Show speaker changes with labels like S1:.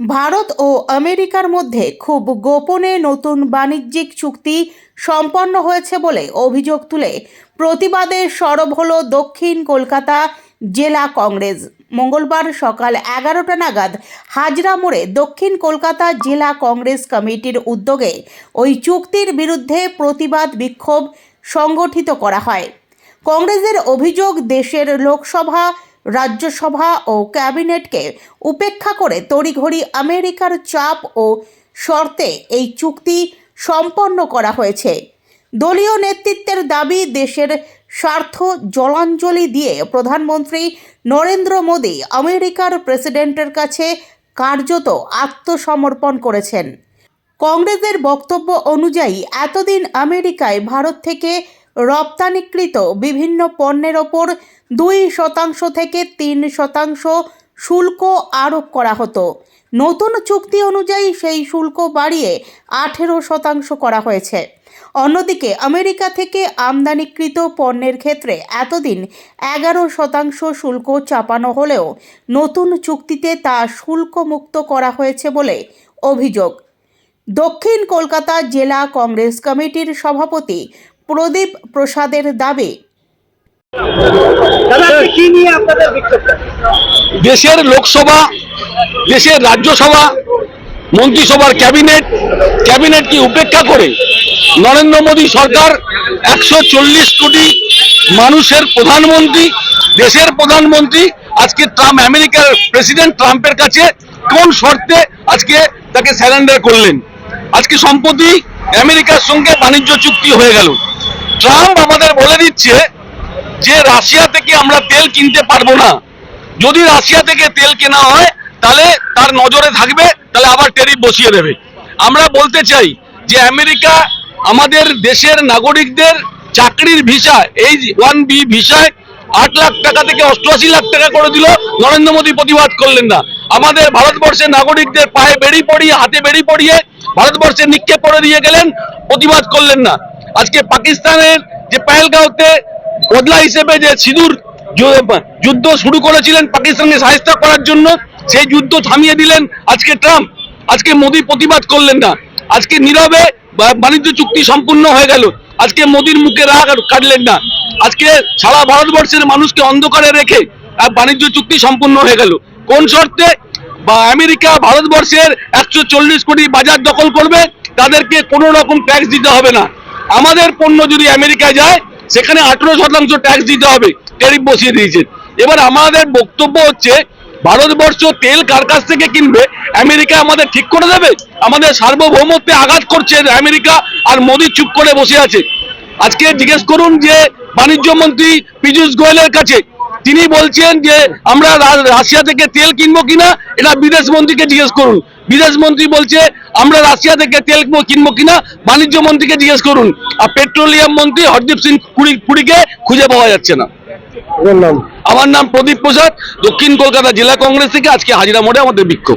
S1: ভারত ও আমেরিকার মধ্যে খুব গোপনে নতুন বাণিজ্যিক চুক্তি সম্পন্ন হয়েছে বলে অভিযোগ তুলে প্রতিবাদে সরব হল দক্ষিণ কলকাতা জেলা কংগ্রেস। মঙ্গলবার সকাল এগারোটা নাগাদ হাজরা মোড়ে দক্ষিণ কলকাতা জেলা কংগ্রেস কমিটির উদ্যোগে ওই চুক্তির বিরুদ্ধে প্রতিবাদ বিক্ষোভ সংগঠিত করা হয়। কংগ্রেসের অভিযোগ দেশের লোকসভা রাজ্যসভা ও ক্যাবিনেটকে উপেক্ষা করে তড়িঘড়ি আমেরিকার চাপ ও শর্তে এই চুক্তি সম্পন্ন করা হয়েছে। দলীয় নেতৃত্বের দাবি, দেশের স্বার্থ জলাঞ্জলি দিয়ে প্রধানমন্ত্রী নরেন্দ্র মোদী আমেরিকার প্রেসিডেন্টের কাছে কার্যত আত্মসমর্পণ করেছেন। কংগ্রেসের বক্তব্য অনুযায়ী, এতদিন আমেরিকায় ভারত থেকে রপ্তানিকৃত বিভিন্ন পণ্যের ওপর দুই শতাংশ থেকে তিন শতাংশ শুল্ক আরোপ করা হতো। নতুন চুক্তি অনুযায়ী সেই শুল্ক বাড়িয়ে আঠেরো শতাংশ করা হয়েছে। অন্যদিকে আমেরিকা থেকে আমদানিকৃত পণ্যের ক্ষেত্রে এতদিন এগারো শতাংশ শুল্ক চাপানো হলেও নতুন চুক্তিতে তা শুল্কমুক্ত করা হয়েছে বলে অভিযোগ। দক্ষিণ কলকাতা জেলা কংগ্রেস কমিটির সভাপতি প্রদীপ প্রসাদের দাবি।
S2: দেশের লোকসভা দেশের রাজ্যসভা মন্ত্রিসভার ক্যাবিনেট ক্যাবিনেটকে উপেক্ষা করে নরেন্দ্র মোদী সরকার একশো চল্লিশ কোটি মানুষের প্রধানমন্ত্রী দেশের প্রধানমন্ত্রী আজকে ট্রাম্প আমেরিকার প্রেসিডেন্ট ট্রাম্পের কাছে কোন শর্তে আজকে তাকে স্যারেন্ডার করলেন? আজকে সম্প্রতি আমেরিকার সঙ্গে বাণিজ্য চুক্তি হয়ে গেল। ট্রাম্প আমাদের বলে দিচ্ছে যে রাশিয়া থেকে আমরা তেল কিনতে পারব না? যদি রাশিয়া থেকে তেল কেনা হয়, তাহলে তার নজরে থাকবে, তাহলে আবার টেরিফ বসিয়ে দেবে। আমরা বলতে চাই যে আমেরিকা আমাদের দেশের নাগরিকদের চাকরির ভিসা, এই ওয়ান বি ভিসায় আট লাখ টাকা থেকে অষ্টআশি লাখ টাকা করে দিল, নরেন্দ্র মোদী প্রতিবাদ করলেন না। আমাদের ভারতবর্ষের নাগরিকদের পায়ে বেড়ি পড়িয়ে, হাতে বেড়ি পড়িয়ে ভারতবর্ষের নিক্ষেপ করে দিয়ে গেলেন, প্রতিবাদ করলেন না। আজকে পাকিস্তানের যে পেহেলগাঁওতে বদলা হিসেবে যে সিঁদুর যুদ্ধ শুরু করেছিলেন পাকিস্তানকে সাহায্য করার জন্য, সেই যুদ্ধ থামিয়ে দিলেন আজকে ট্রাম্প। আজকে মোদী প্রতিবাদ করলেন না। আজকে নীরবে বাণিজ্য চুক্তি সম্পূর্ণ হয়ে গেল। আজকে মোদীর মুখে রাগ কাটলেন না। আজকে সারা ভারতবর্ষের মানুষকে অন্ধকারে রেখে বাণিজ্য চুক্তি সম্পূর্ণ হয়ে গেল। কোন শর্তে? বা আমেরিকা ভারতবর্ষের একশো চল্লিশ কোটি বাজার দখল করবে, তাদেরকে কোনো রকম ট্যাক্স দিতে হবে না। আমাদের পণ্য যদি আমেরিকায় যায়, সেখানে আঠেরো শতাংশ ট্যাক্স দিতে হবে। ট্যারিফ বসিয়ে দিয়েছেন। এবার আমাদের বক্তব্য হচ্ছে, ভারতবর্ষ তেল কার কাছ থেকে কিনবে, আমেরিকা আমাদের ঠিক করে দেবে? আমাদের সার্বভৌমত্বে আঘাত করছে আমেরিকা, আর মোদি চুপ করে বসে আছে। আজকে জিজ্ঞেস করুন যে বাণিজ্য মন্ত্রী পীযূষ গোয়েলের কাছে তিনি বলছেন যে আমরা রাশিয়া থেকে তেল কিনবো কিনা এটা বিদেশ মন্ত্রীকে জিজ্ঞেস করুন। বিদেশ মন্ত্রী বলছে আমরা রাশিয়া থেকে তেল কিনবো- কিনা বাণিজ্য মন্ত্রীকে জিজ্ঞেস করুন। আর পেট্রোলিয়াম মন্ত্রী হরদীপ সিং পুরী পুরীকে খুঁজে পাওয়া যাচ্ছে না। আমার নাম প্রদীপ প্রসাদ দক্ষিণ কলকাতা জেলা কংগ্রেস থেকে আজকে হাজিরা মোড়ে আমাদের বিক্ষোভ।